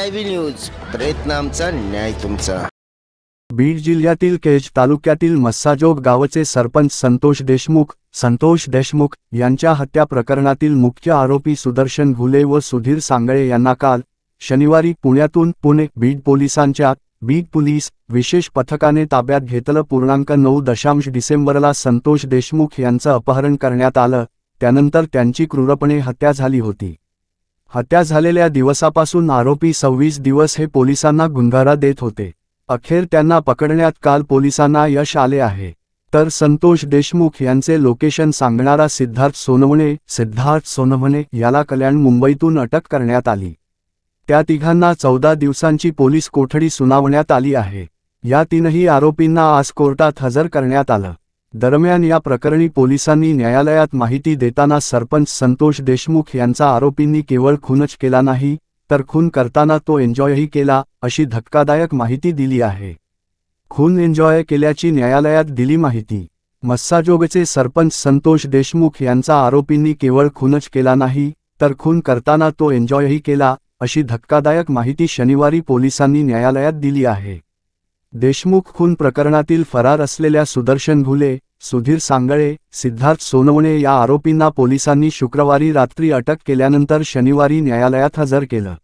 I V news प्रयत्न आमचा न्याय तुमचा. बीड जिल्ह्यातील केज तालुक्यातील मस्साजोग गावचे सरपंच संतोष देशमुख संतोष देशमुख यांच्या हत्या प्रकरणातील मुख्य आरोपी सुदर्शन घुले व सुधीर सांगळे यांना काल शनिवारी पुण्यातून पुणे बीड पोलिसांच्या बीड पोलीस विशेष पथकाने ताब्यात घेतलं पूर्णांक नऊ दशांश डिसेंबरला संतोष देशमुख यांचं अपहरण करण्यात आलं त्यानंतर त्यांची क्रूरपणे हत्या झाली होती. हत्या झालेल्या दिवसापासून आरोपी सव्वीस दिवस हे पोलिसांना गुंगारा देत होते. अखेर त्यांना पकडण्यात काल पोलिसांना यश आले आहे. तर संतोष देशमुख यांचे लोकेशन सांगणारा सिद्धार्थ सोनवणे सिद्धार्थ सोनवणे याला कल्याण मुंबईतून अटक करण्यात आली. त्या तिघांना चौदा दिवसांची पोलीस कोठडी सुनावण्यात आली आहे. या तीनही आरोपींना आज कोर्टात हजर करण्यात आलं. दरम्यान या प्रकरणी पोलिसांनी न्यायालयात माहिती देताना सरपंच संतोष देशमुख यांचा आरोपींनी केवळ खूनच केला नाही तर खून करताना तो एन्जॉयही केला अशी धक्कादायक माहिती दिली आहे. खून एन्जॉय केल्याची न्यायालयात दिली माहिती. मस्साजोगचे सरपंच संतोष देशमुख यांचा आरोपींनी केवळ खूनच केला नाही तर खून करताना तो एन्जॉयही केला अशी धक्कादायक माहिती शनिवारी पोलिसांनी न्यायालयात दिली आहे. देशमुख खून प्रकरणातील फरार असलेल्या सुदर्शन घुले सुधीर सांगळे सिद्धार्थ सोनवणे या आरोपींना पोलिसांनी शुक्रवारी रात्री अटक केल्यानंतर शनिवारी न्यायालयात हजर केलं.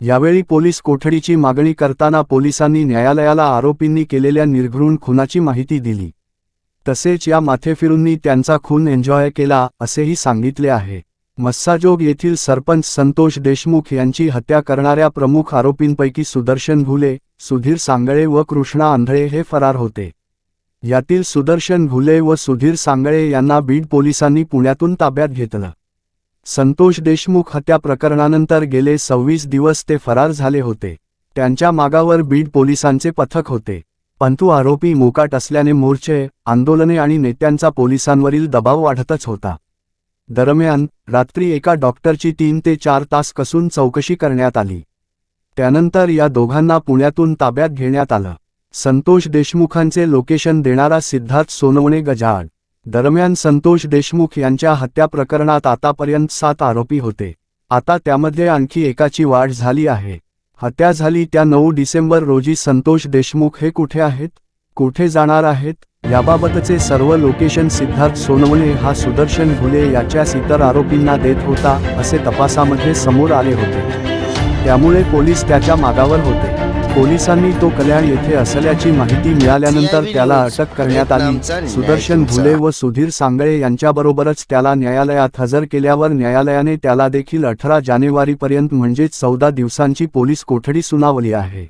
यावेळी पोलीस कोठडीची मागणी करताना पोलिसांनी न्यायालयाला आरोपींनी केलेल्या निर्घृण खुनाची माहिती दिली. तसेच या माथेफिरूंनी त्यांचा खून एन्जॉय केला असेही सांगितले आहे. मस्साजोग येथील सरपंच संतोष देशमुख यांची हत्या करणाऱ्या प्रमुख आरोपींपैकी सुदर्शन घुले सुधीर सांगळे व कृष्णा आंधळे हे फरार होते. यातील सुदर्शन घुले व सुधीर सांगळे यांना बीड पोलिसांनी पुण्यातून ताब्यात घेतलं. संतोष देशमुख हत्या प्रकरणानंतर गेले सव्वीस दिवस ते फरार झाले होते. त्यांच्या मागावर बीड पोलिसांचे पथक होते. परंतु आरोपी मोकाट असल्याने मोर्चे आंदोलने आणि नेत्यांचा पोलिसांवरील दबाव वाढतच होता. दरम्यान रात्री एका डॉक्टरची तीन ते चार तास कसून चौकशी करण्यात आली. त्यानंतर या दोघांना पुण्यातून ताब्यात घेण्यात आलं. संतोष देशमुखांचे लोकेशन देणारा सिद्धार्थ सोनवणे गजाआड. दरम्यान संतोष देशमुख यांच्या हत्या प्रकरणात आतापर्यंत सात आरोपी होते. आता त्यामध्ये आणखी एकाची वाढ झाली आहे. हत्या झाली त्या नऊ डिसेंबर रोजी संतोष देशमुख हे कुठे आहेत? कुठे जाणार आहेत? याबाबतचे सर्व लोकेशन सिद्धार्थ सोनवणे हा सुदर्शन घुले याच्याच इतर आरोपींना देत होता असे तपासामध्ये समोर आले होते. त्यामुळे पोलीस त्याच्या मागावर होते. पोलिसांनी तो कल्याण येथे असल्याची माहिती मिळाल्यानंतर त्याला अटक करण्यात आली. सुदर्शन घुले व सुधीर सांगळे यांच्याबरोबरच त्याला न्यायालयात हजर केल्यावर न्यायालयाने त्याला देखील अठरा जानेवारीपर्यंत म्हणजेच चौदा दिवसांची पोलीस कोठडी सुनावली आहे.